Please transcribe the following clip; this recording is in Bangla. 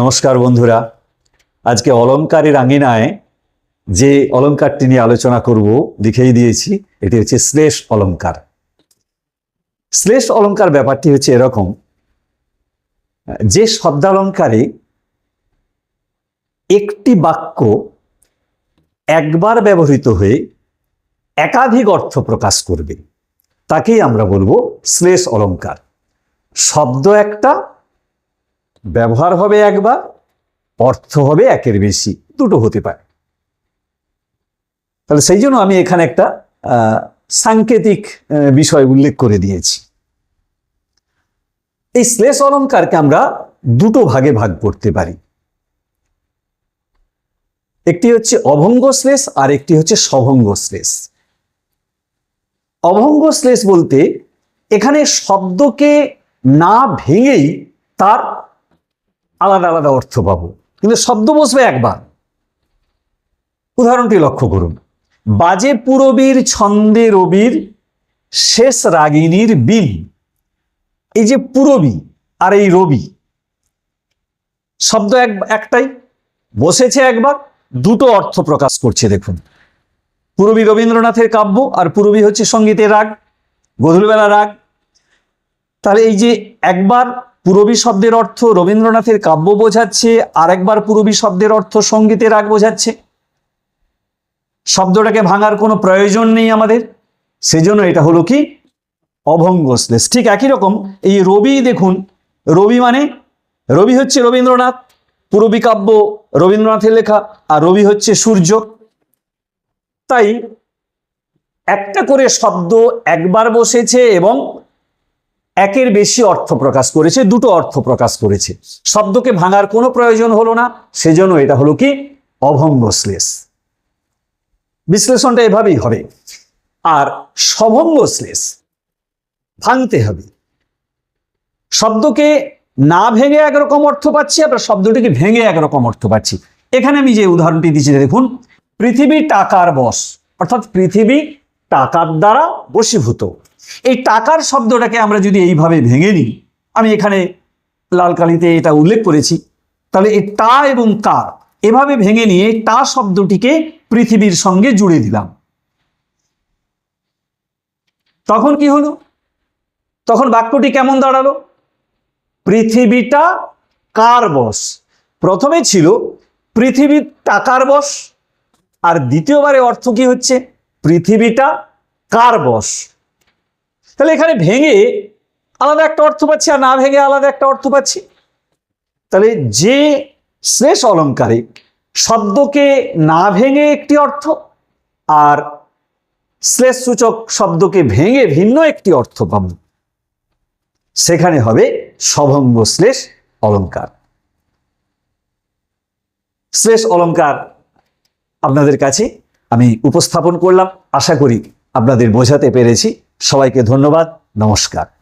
নমস্কার বন্ধুরা। আজকে অলঙ্কারের আঙিনায় যে অলঙ্কারটি নিয়ে আলোচনা করব, লিখেই দিয়েছি, এটি হচ্ছে শ্লেষ অলঙ্কার শ্লেষ অলঙ্কার ব্যাপারটি হচ্ছে এরকম, যে শব্দালঙ্কারে একটি বাক্য একবার ব্যবহৃত হয়ে একাধিক অর্থ প্রকাশ করবে, তাকেই আমরা বলব শ্লেষ অলঙ্কার শব্দ একটা ব্যবহার হবে একবার অর্থ হবে একের বেশি, দুটো হতে পারে। তাহলে সেই জন্য আমি এখানে একটা সাংকেতিক বিষয় উল্লেখ করে দিয়েছি। এই শ্লেষ অলঙ্কারকে আমরা দুটো ভাগে ভাগ করতে পারি। একটি হচ্ছে অভঙ্গ শ্লেষ আর একটি হচ্ছে সভঙ্গ শ্লেষ। অভঙ্গ শ্লেষ বলতে এখানে শব্দকে না ভেঙেই তার আলাদা আলাদা অর্থ পাবো। কিন্তু শব্দ বসবে একবার। উদাহরণটি লক্ষ্য করুন। বাজে পুরবীর, ছন্দে রবির, শেষ রাগিনীর বিল। এই যে পুরবী আর এই রবি। শব্দ এক, একটাই। বসেছে একবার, দুটো অর্থ প্রকাশ করছে, দেখুন। পুরবী রবীন্দ্রনাথের কাব্য আর পুরবী হচ্ছে সঙ্গীতের রাগ গধুলবেলা রাগ। তাহলে এই যে একবার পুরবী শব্দের অর্থ রবীন্দ্রনাথের কাব্য বোঝাচ্ছে আর একবার পুরবী শব্দের অর্থ সঙ্গীতের রাগ বোঝাচ্ছে। শব্দটাকে ভাঙার কোনো প্রয়োজন নেই আমাদের, সেজন্য এটা হলো কি? অভঙ্গ শ্লেষ ঠিক একই রকম এই রবি দেখুন, রবি মানে রবি হচ্ছে রবীন্দ্রনাথ, পুরবী কাব্য রবীন্দ্রনাথের লেখা, আর রবি হচ্ছে সূর্য। তাই একটা করে শব্দ একবার বসেছে এবং একের বেশি অর্থ প্রকাশ করেছে, দুটো অর্থ প্রকাশ করেছে। শব্দকে ভাঙার কোনো প্রয়োজন হলো না, সেজন্য এটা হলো কি? অভঙ্গ শ্লেষ। বিশ্লেষণটা এভাবেই হবে। আর সভঙ্গ শ্লেষ, ভাঙতে হবে। শব্দকে না ভেঙে একরকম অর্থ পাচ্ছি, আবার শব্দটিকে ভেঙে একরকম অর্থ পাচ্ছি। এখানে আমি যে উদাহরণটি দিচ্ছি দেখুন, পৃথিবী টাকার বশ, অর্থাৎ পৃথিবী টাকার দ্বারা বশীভূত। এই টাকার শব্দটাকে আমরা যদি এইভাবে ভেঙে নিই, আমি এখানে লাল কালিতে এটা উল্লেখ করেছি, তাহলে এই টা এবং কার এভাবে ভেঙে নিয়ে টা শব্দটিকে পৃথিবীর সঙ্গে জুড়ে দিলাম। তখন কি হলো? তখন বাক্যটি কেমন দাঁড়াল? পৃথিবীটা কার বশ প্রথমে ছিল পৃথিবী টাকার বস, আর দ্বিতীয়বারে অর্থ কি হচ্ছে? পৃথিবীটা কার বশ তাহলে এখানে ভেঙে আলাদা একটা অর্থ পাচ্ছি আর না ভেঙে আলাদা একটা অর্থ পাচ্ছি। তাহলে যে শ্লেষ অলঙ্কারে শব্দকে না ভেঙে একটি অর্থ আর শ্লেষ সূচক শব্দকে ভেঙে ভিন্ন একটি অর্থ পাব, সেখানে হবে সভঙ্গ শ্লেষ অলঙ্কার শ্লেষ অলঙ্কার আপনাদের কাছে আমি উপস্থাপন করলাম, আশা করি আপনাদের বোঝাতে পেরেছি। সবাইকে ধন্যবাদ নমস্কার।